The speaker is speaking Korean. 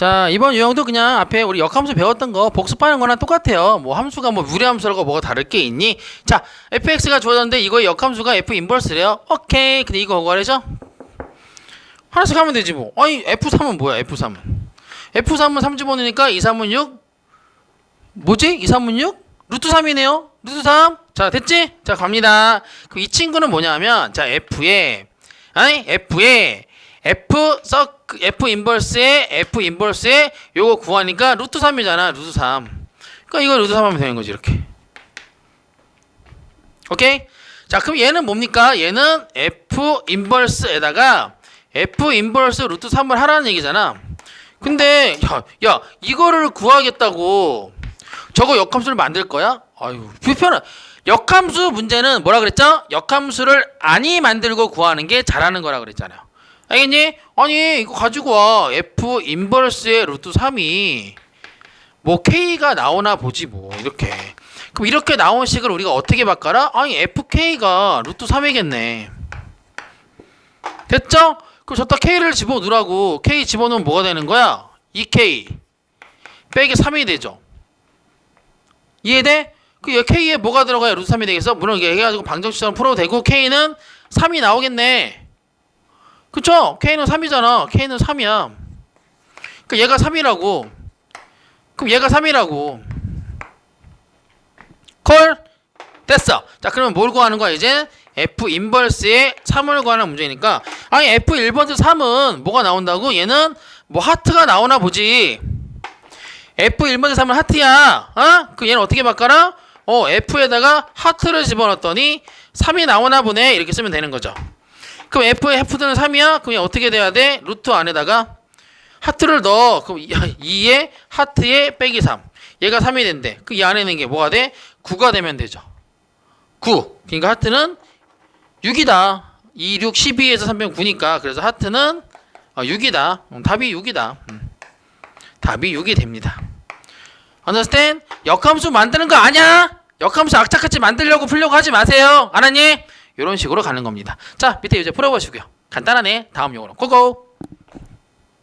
자 이번 유형도 그냥 앞에 우리 역함수 배웠던 거 복습하는 거랑 똑같아요. 뭐 함수가 뭐 무리함수라고 뭐가 다를 게 있니? 자 fx가 주어졌는데 이거의 역함수가 f 인버스래요. 오케이. 근데 이거 뭐래죠? 하나씩 하면 되지 뭐. 아니 f3은 뭐야 f3은? f3은 3 집어넣으니까 2, 3은 6 뭐지? 2, 3은 6 루트 3이네요. 루트 3 자 됐지? 자 갑니다. 그럼 이 친구는 뭐냐면 자 f에 아니 f에 f 서 f 인버스에 f 인버스에 요거 구하니까 루트 3이잖아 루트 3 그러니까 이거 루트 3 하면 되는 거지 이렇게. 오케이? 자 그럼 얘는 뭡니까? 얘는 f 인버스에다가 f 인버스 루트 3을 하라는 얘기잖아. 근데 야, 야 이거를 구하겠다고. 저거 역함수를 만들 거야? 아유 불편한 역함수 문제는 뭐라 그랬죠? 역함수를 아니 만들고 구하는 게 잘하는 거라 그랬잖아요 알겠니? 아니 이거 가지고 와 f 인버스의 루트 3이 뭐 k가 나오나 보지 뭐 이렇게 그럼 이렇게 나온 식을 우리가 어떻게 바꿔라? 아니 fk가 루트 3이겠네 됐죠? 그럼 저따 k를 집어넣으라고 k 집어넣으면 뭐가 되는 거야? 2k 빼기 3이 되죠 이해돼? 그얘 k에 뭐가 들어가야 루트 3이 되겠어? 물론 이게 해가지고 방정식처럼 풀어도 되고 k는 3이 나오겠네 그쵸? K는 3이잖아. K는 3이야. 그 얘가 3이라고. 그럼 얘가 3이라고. 콜? 됐어. 자, 그러면 뭘 구하는 거야, 이제? F 인버스의 3을 구하는 문제니까. 아니, F 1번째 3은 뭐가 나온다고? 얘는 뭐 하트가 나오나 보지. F 1번째 3은 하트야. 어? 그 얘는 어떻게 바꿔라? 어, F에다가 하트를 집어넣었더니 3이 나오나 보네. 이렇게 쓰면 되는 거죠. 그럼 F의 F는 3이야? 그럼 얘 어떻게 돼야 돼? 루트 안에다가 하트를 넣어. 그럼 2에 하트에 빼기 3. 얘가 3이 된대. 그 이 안에 있는 게 뭐가 돼? 9가 되면 되죠. 9. 그러니까 하트는 6이다. 2, 6, 12에서 300 9니까 그래서 하트는 어, 6이다. 음, 답이 6이다. 음. 답이 6이 됩니다. understand? 역함수 만드는 거 아니야? 역함수 악착같이 만들려고 풀려고 하지 마세요. 알았니? 이런 식으로 가는 겁니다. 자, 밑에 이제 풀어보시고요. 간단하네. 다음 용어로 고고.